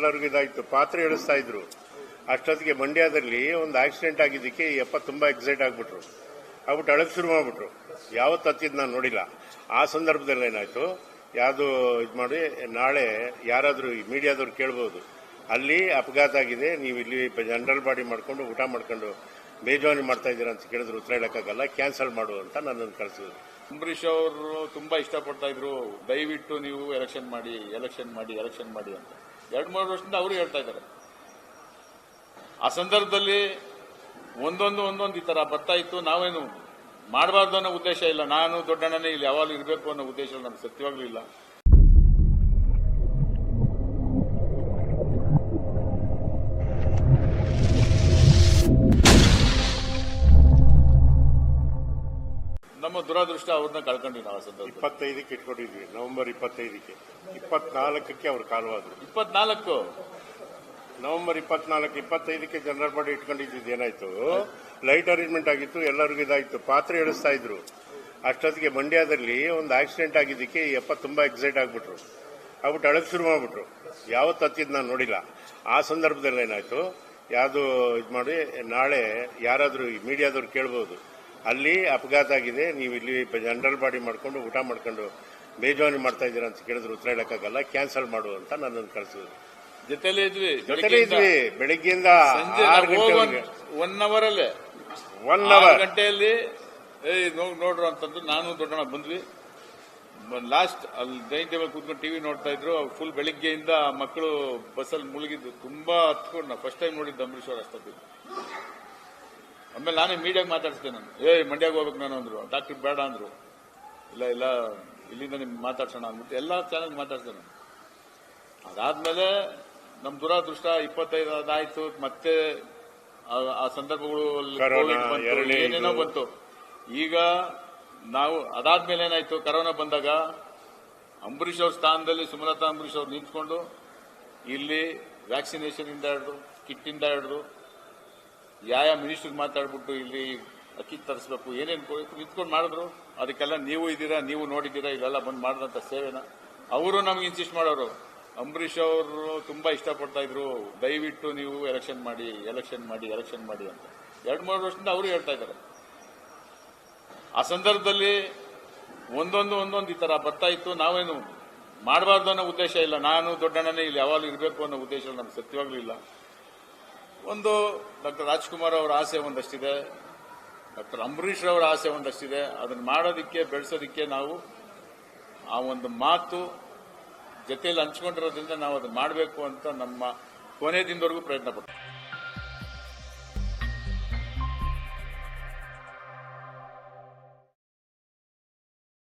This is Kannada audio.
ಎಲ್ಲರಿಗೂ ಇದಾಯಿತು. ಪಾತ್ರೆ ಎಳಿಸ್ತಾ ಇದ್ರು. ಅಷ್ಟೊತ್ತಿಗೆ ಮಂಡ್ಯದಲ್ಲಿ ಒಂದು ಆಕ್ಸಿಡೆಂಟ್ ಆಗಿದ್ದಕ್ಕೆ ಅಪ್ಪ ತುಂಬಾ ಎಕ್ಸೈಟ್ ಆಗಿಬಿಟ್ರು. ಆಗ್ಬಿಟ್ಟು ಅಳಕ್ ಶುರು ಮಾಡಿಬಿಟ್ರು. ಯಾವತ್ತು ಹತ್ತಿದ್ದು ನಾನು ನೋಡಿಲ್ಲ. ಆ ಸಂದರ್ಭದಲ್ಲಿ ಏನಾಯ್ತು? ಯಾವುದು ಇದು ಮಾಡಿ, ನಾಳೆ ಯಾರಾದರೂ ಈ ಮೀಡಿಯಾದವ್ರು ಕೇಳ್ಬೋದು. ಅಲ್ಲಿ ಅಪಘಾತ ಆಗಿದೆ, ನೀವು ಇಲ್ಲಿ ಜನರಲ್ ಬಾಡಿ ಮಾಡಿಕೊಂಡು ಊಟ ಮಾಡ್ಕೊಂಡು ಬೇಜವಾನಿ ಮಾಡ್ತಾ ಇದ್ದೀರಾ ಅಂತ ಕೇಳಿದ್ರು, ಉತ್ತರ ಹೇಳೋಕ್ಕಾಗಲ್ಲ, ಕ್ಯಾನ್ಸಲ್ ಮಾಡು ಅಂತ ನನ್ನನ್ನು ಕಳಿಸಿದ್ರು ಅಂಬರೀಷ್ ಅವರು ತುಂಬ ಇಷ್ಟಪಡ್ತಾ ಇದ್ರು. ದಯವಿಟ್ಟು ನೀವು ಎಲೆಕ್ಷನ್ ಮಾಡಿ ಎಲೆಕ್ಷನ್ ಮಾಡಿ ಎಲೆಕ್ಷನ್ ಮಾಡಿ ಅಂತ. ಎರಡು ಮೂರು ವರ್ಷದಿಂದ ಅವರು ಹೇಳ್ತಾ ಇದ್ದಾರೆ. ಆ ಸಂದರ್ಭದಲ್ಲಿ ಒಂದೊಂದು ಒಂದೊಂದು ಈ ತರ ಬರ್ತಾ ಇತ್ತು. ನಾವೇನು ಮಾಡಬಾರ್ದು ಅನ್ನೋ ಉದ್ದೇಶ ಇಲ್ಲ. ನಾನು ದೊಡ್ಡಣ್ಣನೇ ಇಲ್ಲಿ ಯಾವಾಗಲೂ ಇರಬೇಕು ಅನ್ನೋ ಉದ್ದೇಶ ನಮ್ಗೆ ಸತ್ಯವಾಗ್ಲೂ ಇಲ್ಲ. ದುರಾದೃಷ್ಟ ಅವ್ರನ್ನ ಕಳ್ಕೊಂಡ್ವಿ ನಾವು ಆ ಸಂದರ್ಭದಲ್ಲಿ. ಇಪ್ಪತ್ತೈದಕ್ಕೆ ಇಟ್ಕೊಂಡಿದ್ವಿ ನವೆಂಬರ್ ಇಪ್ಪತ್ತೈದಕ್ಕೆ. ಇಪ್ಪತ್ನಾಲ್ಕಕ್ಕೆ ಅವ್ರು ಕಾಲವಾದ್ರು. ಇಪ್ಪತ್ನಾಲ್ಕು? ನವೆಂಬರ್ ಇಪ್ಪತ್ನಾಲ್ಕು ಇಪ್ಪತ್ತೈದಕ್ಕೆ ಜನರಲ್ ಬಾಡಿ ಇಟ್ಕೊಂಡಿದ್ದು ಏನಾಯ್ತು? ಲೈಟ್ ಅರೇಂಜ್ಮೆಂಟ್ ಆಗಿತ್ತು ಎಲ್ಲರಿಗೂ ಇದಾಯ್ತು. ಪಾತ್ರೆ ಎಳಿಸ್ತಾ ಇದ್ರು. ಅಷ್ಟೊತ್ತಿಗೆ ಮಂಡ್ಯದಲ್ಲಿ ಒಂದು ಆಕ್ಸಿಡೆಂಟ್ ಆಗಿದ್ದಕ್ಕೆ ಈ ಅಪ್ಪ ತುಂಬಾ ಎಕ್ಸೈಟ್ ಆಗ್ಬಿಟ್ರು. ಆಗ್ಬಿಟ್ಟು ಅಳಕ್ ಶುರು ಮಾಡ್ಬಿಟ್ರು. ಯಾವತ್ತು ಹತ್ತಿದ್ ನಾನು ನೋಡಿಲ್ಲ. ಆ ಸಂದರ್ಭದಲ್ಲಿ ಏನಾಯ್ತು ಯಾವುದು ಇದು ಮಾಡಿ ನಾಳೆ ಯಾರಾದರೂ ಈ ಮೀಡಿಯಾದವ್ರು ಕೇಳ್ಬೋದು. ಅಲ್ಲಿ ಅಪಘಾತ ಆಗಿದೆ. ನೀವು ಇಲ್ಲಿ ಜನರಲ್ ಬಾಡಿ ಮಾಡ್ಕೊಂಡು ಊಟ ಮಾಡ್ಕೊಂಡು ಬೇಜವಾನಿ ಮಾಡ್ತಾ ಇದ್ದೀರಾ ಅಂತ ಕೇಳಿದ್ರು ಉತ್ತರ ಹೇಳಕ್ಕಾಗಲ್ಲ. ಕ್ಯಾನ್ಸಲ್ ಮಾಡು ಅಂತ ನನ್ನನ್ನು ಕಳಿಸಿದ್ರು ಜೊತೆಲೇ ಇದ್ವಿ. ಜೊತೆಲೇ ಇದ್ವಿ. ಬೆಳಿಗ್ಗೆಯಿಂದ ಆರು ಗಂಟೆವರೆಗೆ ಒನ್ ಅವರ್ ಅಲ್ಲೇ ಒನ್ ಅವರ್ ಗಂಟೆಯಲ್ಲಿ ನೋಡ್ರು ಅಂತಂದು ನಾನು ದೊಡ್ಡಣ್ಣ ಬಂದ್ವಿ. ಲಾಸ್ಟ್ ಅಲ್ಲಿ ಡೈನಿಂಗ್ ಟೇಬಲ್ ಕೂತ್ಕೊಂಡು ಟಿವಿ ನೋಡ್ತಾ ಇದ್ರು. ಫುಲ್ ಬೆಳಿಗ್ಗೆಯಿಂದ ಮಕ್ಕಳು ಬಸ್ಸಲ್ಲಿ ಮುಳುಗಿದ್ದು ತುಂಬಾ ಹತ್ಕೊಂಡು ಫಸ್ಟ್ ಟೈಮ್ ನೋಡಿದ್ದು ಅಂಬರೀಶ್ ಅಷ್ಟೊತ್ತಿದ್ದು ಅಷ್ಟೊತ್ತಿಗೆ. ಆಮೇಲೆ ನಾನೇ ಮೀಡಿಯಾಗೆ ಮಾತಾಡ್ತೇನೆ ನಾನು. ಏ ಮಂಡ್ಯಾಗ ಹೋಗ್ಬೇಕು ನಾನು ಅಂದ್ರು. ಡಾಕ್ಟರ್ ಬೇಡ ಅಂದ್ರು. ಇಲ್ಲ ಇಲ್ಲ ಇಲ್ಲಿಂದ ನಿಮ್ಗೆ ಮಾತಾಡ್ಸೋಣ ಅಂದ್ಬಿಟ್ಟು ಎಲ್ಲ ಚಾನಲ್ ಮಾತಾಡ್ತೇನೆ ಅದಾದ್ಮೇಲೆ ನಮ್ ದುರಾದೃಷ್ಟ ಇಪ್ಪತ್ತೈದು ಅದಾಯ್ತು ಮತ್ತೆ ಆ- ಸಂದರ್ಭಗಳು ಏನೇನೋ ಬಂತು. ಈಗ ನಾವು ಅದಾದ್ಮೇಲೆ ಏನಾಯ್ತು ಕರೋನಾ ಬಂದಾಗ ಅಂಬರೀಷ್ ಅವ್ರ ಸ್ಥಾನದಲ್ಲಿ ಸುಮಲತಾ ಅಂಬರೀಷ್ ಅವ್ರು ನಿಂತ್ಕೊಂಡು ಇಲ್ಲಿ ವ್ಯಾಕ್ಸಿನೇಷನ್ ಇಂದ ಹಿಡಿದು ಕಿಟ್ ಇಂದ ಹಿಡಿದು ಯಾವ ಮಿನಿಸ್ಟ್ರಿಗೆ ಮಾತಾಡ್ಬಿಟ್ಟು ಇಲ್ಲಿ ಅಕ್ಕಿ ತರಿಸ್ಬೇಕು, ಏನೇನು ನಿಂತ್ಕೊಂಡು ಮಾಡಿದ್ರು, ಅದಕ್ಕೆಲ್ಲ ನೀವು ಇದ್ದೀರಾ, ನೀವು ನೋಡಿದ್ದೀರಾ, ಇಲ್ಲೆಲ್ಲ ಬಂದು ಮಾಡಿದಂಥ ಸೇವೆನ. ಅವರು ನಮ್ಗೆ ಇನ್ಸಿಸ್ಟ್ ಮಾಡೋರು. ಅಂಬರೀಷ್ ಅವರು ತುಂಬಾ ಇಷ್ಟಪಡ್ತಾ ಇದ್ರು, ದಯವಿಟ್ಟು ನೀವು ಎಲೆಕ್ಷನ್ ಮಾಡಿ ಎಲೆಕ್ಷನ್ ಮಾಡಿ ಎಲೆಕ್ಷನ್ ಮಾಡಿ ಅಂತ. ಎರಡು ಮೂರು ವರ್ಷದಿಂದ ಅವರು ಹೇಳ್ತಾ ಇದ್ದಾರೆ. ಆ ಸಂದರ್ಭದಲ್ಲಿ ಒಂದೊಂದು ಒಂದೊಂದು ಈ ಥರ ಬರ್ತಾ ಇತ್ತು. ನಾವೇನು ಮಾಡಬಾರ್ದು ಅನ್ನೋ ಉದ್ದೇಶ ಇಲ್ಲ. ನಾನು ದೊಡ್ಡಣ್ಣನೇ ಇಲ್ಲಿ ಯಾವಾಗಲೂ ಇರಬೇಕು ಅನ್ನೋ ಉದ್ದೇಶ ನಮ್ಗೆ ಸತ್ಯವಾಗ್ಲೂ ಇಲ್ಲ. ಒಂದು ಡಾಕ್ಟರ್ ರಾಜ್ಕುಮಾರ್ ಅವರ ಆಸೆ ಒಂದಷ್ಟಿದೆ, ಡಾಕ್ಟರ್ ಅಂಬರೀಷ್ ಅವರ ಆಸೆ ಒಂದಷ್ಟಿದೆ. ಅದನ್ನು ಮಾಡೋದಕ್ಕೆ, ಬೆಳೆಸೋದಕ್ಕೆ ನಾವು ಆ ಒಂದು ಮಾತು ಜೊತೆಯಲ್ಲಿ ಹಂಚ್ಕೊಂಡಿರೋದ್ರಿಂದ ನಾವು ಅದನ್ನು ಮಾಡಬೇಕು ಅಂತ ನಮ್ಮ ಕೊನೆ ದಿನದವರೆಗೂ ಪ್ರಯತ್ನ ಪಡ್ತೀವಿ